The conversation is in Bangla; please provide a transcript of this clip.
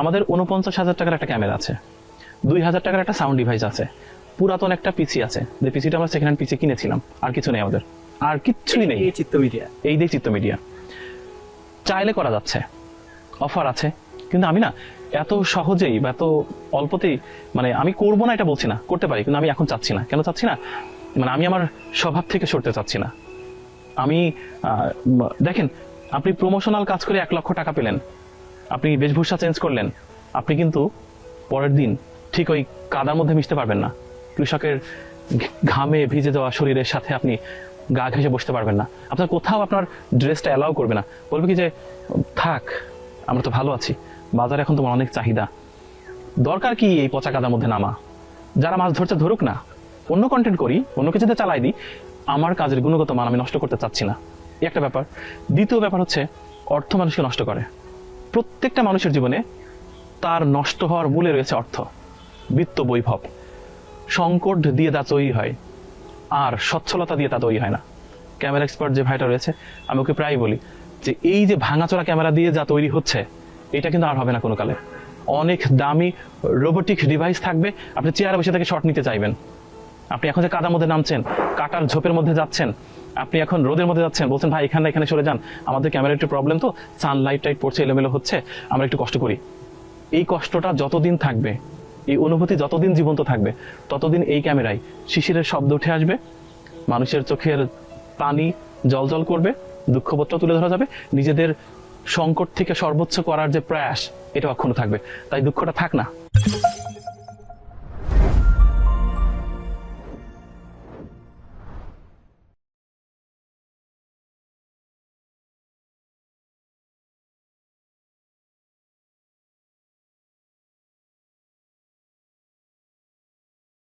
আমাদের উনপঞ্চাশ হাজার টাকার একটা ক্যামেরা আছে। দুই হাজার টাকার একটা সাউন্ড ডিভাইস আছে। পুরাতন একটা পিসি আছে। যে পিসিটা আমরা সেকেন্ড হ্যান্ড পিসি কিনেছিলাম আর কিছু নেই আমাদের। আর কিচ্ছুই নেই। এই চিত্ত মিডিয়া এই দিয়ে চিত্ত মিডিয়া চাইলে করা যাচ্ছে। অফার আছে। কিন্তু আমি না এত সহজেই বা এত অল্পতেই মানে আমি করব না এটা বলছি না করতে পারি কিন্তু আমি এখন চাচ্ছি না। কেন চাচ্ছি না? মানে আমি আমার স্বভাব থেকে সরতে চাচ্ছি না। আমি দেখেন আপনি প্রমোশনাল কাজ করে এক লক্ষ টাকা পেলেন। আপনি বেশভূষা চেঞ্জ করলেন। আপনি কিন্তু পরের দিন ঠিক ওই কাদার মধ্যে মিশতে পারবেন না। কৃষকের ঘামে ভিজে যাওয়া শরীরের সাথে আপনি গা ঘেসে বসতে পারবেন না। আপনার কোথাও আপনার ড্রেসটা অ্যালাউ করবে না। বলবে কি যে, থাক, আমরা তো ভালো আছি। বাজারে এখন তোমার অনেক চাহিদা। দরকার কি এই পচা কাদার মধ্যে নামা? যারা মাছ ধরছে ধরুক না, অন্য কন্টেন্ট করি, অন্য কিছুতে চালাই দিই, আমার কাজের গুণগত মান আমি নষ্ট করতে চাচ্ছি না। একটা ব্যাপার। দ্বিতীয় ব্যাপার হচ্ছে, অর্থ মানুষকে নষ্ট করে। প্রত্যেকটা মানুষের জীবনে তার নষ্ট হওয়ার মূলে রয়েছে অর্থ, বিত্ত বৈভব। সংকট দিয়ে তা তৈরি হয়, আর সচ্ছলতা দিয়ে তা তৈরি হয় না। ক্যামেরা এক্সপার্ট যে ভাইটা রয়েছে, আমি ওকে প্রায় বলি যে এই যে ভাঙাচোরা ক্যামেরা দিয়ে যা তৈরি হচ্ছে, এটা কিন্তু আর হবে না কোনো কালে অনেক দামি রোবোটিক ডিভাইস থাকবে, আপনি চেয়ারে বসে থেকে শট নিতে চাইবেন। আপনি এখন যে কাদার মধ্যে নামছেন, কাটার ঝোপের মধ্যে যাচ্ছেন, আপনি এখন রোদের মধ্যে যাচ্ছেন, বলছেন, ভাই, এখানে এখানে চলে যান। আমাদের ক্যামেরা একটু প্রবলেম তো সানলাইট টাইট পড়ছে, এলোমেলো হচ্ছে, আমরা একটু কষ্ট করি। এই কষ্টটা যতদিন থাকবে, এই অনুভূতি যতদিন জীবন্ত থাকবে, ততদিন এই ক্যামেরায় শিশিরের শব্দ উঠে আসবে, মানুষের চোখের পানি জল জল করবে দুঃখপত্র তুলে ধরা যাবে, নিজেদের সংকট থেকে সর্বোচ্চ করার যে প্রয়াস এটা অক্ষুণ্ণ থাকবে। তাই দুঃখটা থাক না।